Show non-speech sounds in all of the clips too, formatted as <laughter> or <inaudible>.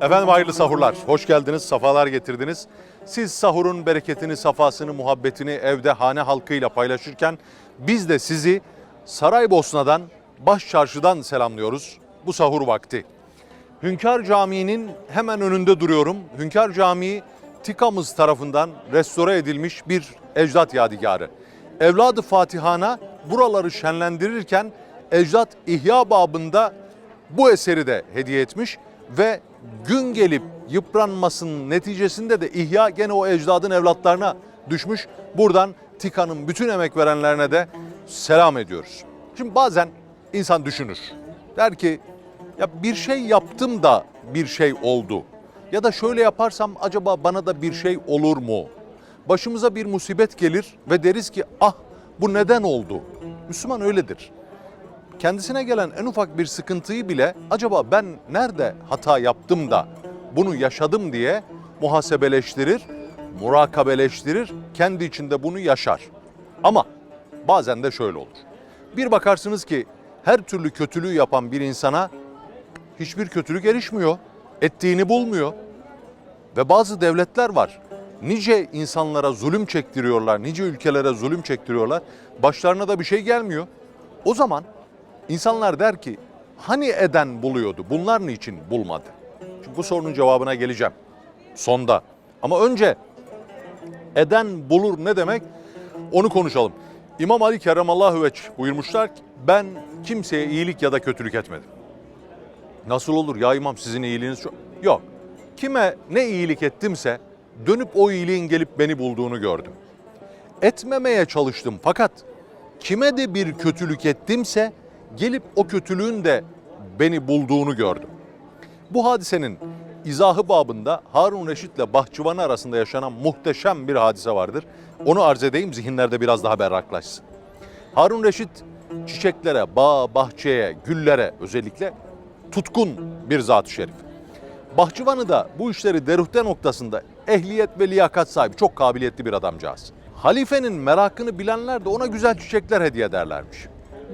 Efendim hayırlı sahurlar. Hoş geldiniz, safalar getirdiniz. Siz sahurun bereketini, safasını, muhabbetini evde hane halkıyla paylaşırken biz de sizi Saraybosna'dan, Baş Çarşı'dan selamlıyoruz. Bu sahur vakti. Hünkar Camii'nin hemen önünde duruyorum. Hünkar Camii Tikamız tarafından restore edilmiş bir ecdat yadigarı. Evladı Fatihana buraları şenlendirirken ecdat ihya babında bu eseri de hediye etmiş ve gün gelip yıpranmasının neticesinde de ihya gene o ecdadın evlatlarına düşmüş. Buradan TİKA'nın bütün emek verenlerine de selam ediyoruz. Şimdi bazen insan düşünür. Der ki ya bir şey yaptım da bir şey oldu. Ya da şöyle yaparsam acaba bana da bir şey olur mu? Başımıza bir musibet gelir ve deriz ki ah bu neden oldu? Müslüman öyledir kendisine gelen en ufak bir sıkıntıyı bile acaba ben nerede hata yaptım da bunu yaşadım diye muhasebeleştirir, murakabeleştirir, kendi içinde bunu yaşar. Ama bazen de şöyle olur. Bir bakarsınız ki her türlü kötülüğü yapan bir insana hiçbir kötülük erişmiyor, ettiğini bulmuyor. Ve bazı devletler var. Nice insanlara zulüm çektiriyorlar, nice ülkelere zulüm çektiriyorlar. Başlarına da bir şey gelmiyor. O zaman İnsanlar der ki hani eden buluyordu bunlar niçin bulmadı? Şimdi bu sorunun cevabına geleceğim sonda. Ama önce eden bulur ne demek onu konuşalım. İmam Ali Kerramallahu Veç buyurmuşlar ki ben kimseye iyilik ya da kötülük etmedim. Nasıl olur ya imam sizin iyiliğiniz çok... Yok. Kime ne iyilik ettimse dönüp o iyiliğin gelip beni bulduğunu gördüm. Etmemeye çalıştım fakat kime de bir kötülük ettimse gelip o kötülüğün de beni bulduğunu gördüm. Bu hadisenin izahı babında Harun Reşit ile Bahçıvan arasında yaşanan muhteşem bir hadise vardır. Onu arz edeyim zihinlerde biraz daha berraklaşsın. Harun Reşit çiçeklere, bağ, bahçeye, güllere özellikle tutkun bir zat-ı şerif. Bahçıvanı da bu işleri deruhte noktasında ehliyet ve liyakat sahibi çok kabiliyetli bir adamcağız. Halifenin merakını bilenler de ona güzel çiçekler hediye ederlermiş.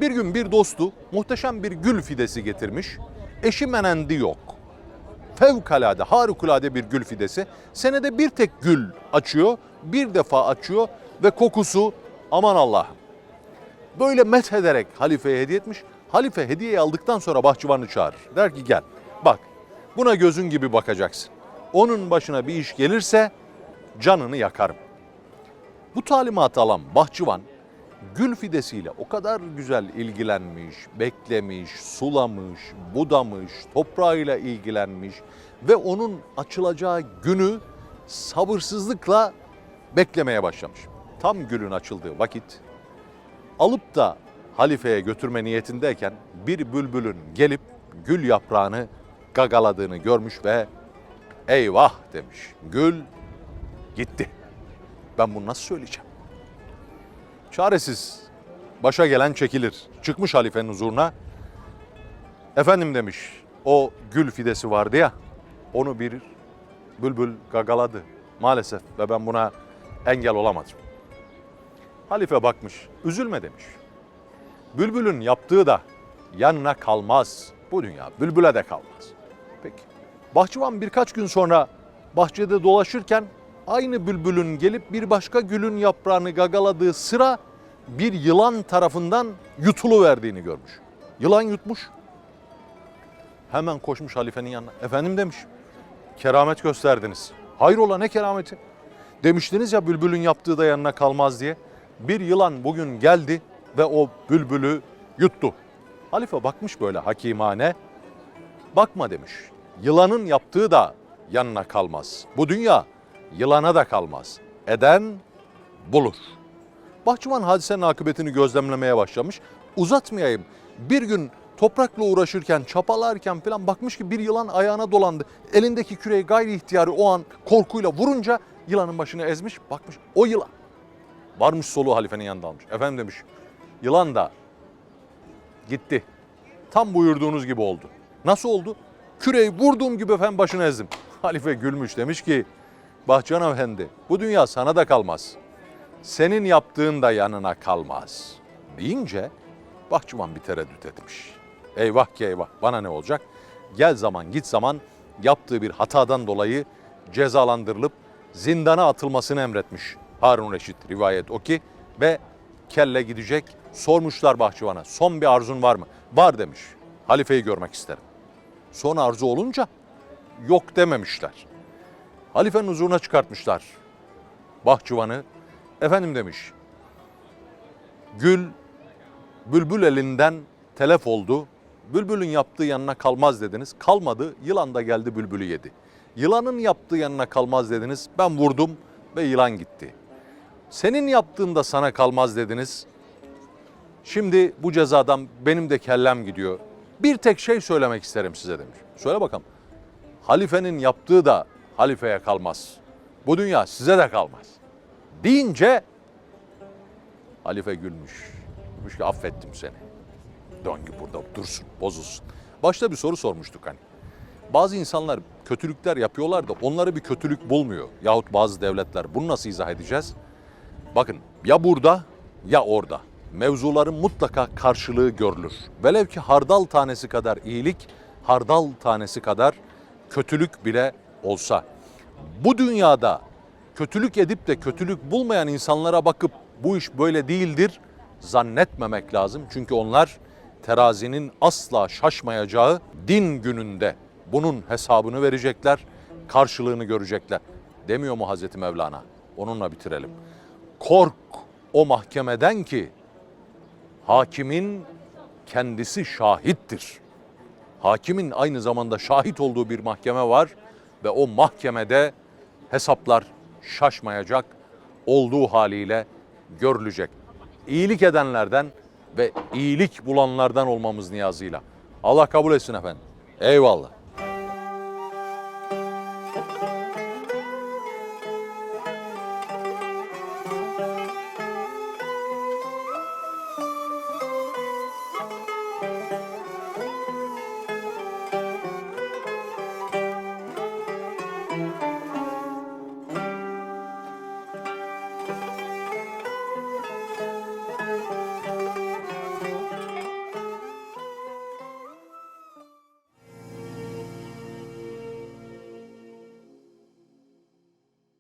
Bir gün bir dostu muhteşem bir gül fidesi getirmiş. Eşi menendi yok. Fevkalade, harikulade bir gül fidesi. Senede bir tek gül açıyor, bir defa açıyor ve kokusu aman Allah'ım. Böyle met ederek halifeye hediye etmiş. Halife hediyeyi aldıktan sonra bahçıvanı çağırır. Der ki gel bak buna gözün gibi bakacaksın. Onun başına bir iş gelirse canını yakarım. Bu talimatı alan bahçıvan gül fidesiyle o kadar güzel ilgilenmiş, beklemiş, sulamış, budamış, toprağıyla ilgilenmiş ve onun açılacağı günü sabırsızlıkla beklemeye başlamış. Tam gülün açıldığı vakit alıp da halifeye götürme niyetindeyken bir bülbülün gelip gül yaprağını gagaladığını görmüş ve eyvah demiş. Gül gitti. Ben bunu nasıl söyleyeceğim? Çaresiz başa gelen çekilir. Çıkmış halifenin huzuruna. Efendim demiş o gül fidesi vardı ya onu bir bülbül gagaladı maalesef ve ben buna engel olamadım. Halife bakmış üzülme demiş. Bülbülün yaptığı da yanına kalmaz. Bu dünya bülbüle de kalmaz. Peki. Bahçıvan birkaç gün sonra bahçede dolaşırken aynı bülbülün gelip bir başka gülün yaprağını gagaladığı sıra bir yılan tarafından yutulu verdiğini görmüş. Yılan yutmuş. Hemen koşmuş halifenin yanına. Efendim demiş. Keramet gösterdiniz. Hayrola ne kerameti? Demiştiniz ya bülbülün yaptığı da yanına kalmaz diye. Bir yılan bugün geldi ve o bülbülü yuttu. Halife bakmış böyle hakimane. Bakma demiş. Yılanın yaptığı da yanına kalmaz. Bu dünya yılana da kalmaz. Eden bulur. Bahçıvan hadisenin akıbetini gözlemlemeye başlamış. Uzatmayayım. Bir gün toprakla uğraşırken, çapalarken falan bakmış ki bir yılan ayağına dolandı. Elindeki küreği gayri ihtiyarı o an korkuyla vurunca yılanın başını ezmiş. Bakmış o yılan. Varmış soluğu halifenin yanında almış. Efendim demiş yılan da gitti. tam buyurduğunuz gibi oldu. Nasıl oldu? Küreyi vurduğum gibi efendim başını ezdim. <laughs> Halife gülmüş demiş ki Bahçan Efendi bu dünya sana da kalmaz. Senin yaptığın da yanına kalmaz. Deyince Bahçıvan bir tereddüt etmiş. Eyvah ki eyvah bana ne olacak? Gel zaman git zaman yaptığı bir hatadan dolayı cezalandırılıp zindana atılmasını emretmiş Harun Reşit rivayet o ki ve kelle gidecek sormuşlar Bahçıvan'a son bir arzun var mı? Var demiş halifeyi görmek isterim. Son arzu olunca yok dememişler. Halifenin huzuruna çıkartmışlar Bahçıvan'ı. Efendim demiş gül bülbül elinden telef oldu. Bülbülün yaptığı yanına kalmaz dediniz. Kalmadı. Yılan da geldi bülbülü yedi. Yılanın yaptığı yanına kalmaz dediniz. Ben vurdum ve yılan gitti. Senin yaptığın da sana kalmaz dediniz. Şimdi bu cezadan benim de kellem gidiyor. Bir tek şey söylemek isterim size demiş. Söyle bakalım. Halifenin yaptığı da halifeye kalmaz. Bu dünya size de kalmaz. Deyince Halife gülmüş. Demiş ki affettim seni. Dön git burada dursun, bozulsun. Başta bir soru sormuştuk hani. Bazı insanlar kötülükler yapıyorlar da onları bir kötülük bulmuyor. Yahut bazı devletler. Bunu nasıl izah edeceğiz? Bakın ya burada ya orada. Mevzuların mutlaka karşılığı görülür. Velev ki hardal tanesi kadar iyilik, hardal tanesi kadar kötülük bile olsa. Bu dünyada kötülük edip de kötülük bulmayan insanlara bakıp bu iş böyle değildir zannetmemek lazım. Çünkü onlar terazinin asla şaşmayacağı din gününde bunun hesabını verecekler, karşılığını görecekler. Demiyor mu Hazreti Mevlana? Onunla bitirelim. Kork o mahkemeden ki hakimin kendisi şahittir. Hakimin aynı zamanda şahit olduğu bir mahkeme var ve o mahkemede hesaplar şaşmayacak, olduğu haliyle görülecek. İyilik edenlerden ve iyilik bulanlardan olmamız niyazıyla. Allah kabul etsin efendim. Eyvallah.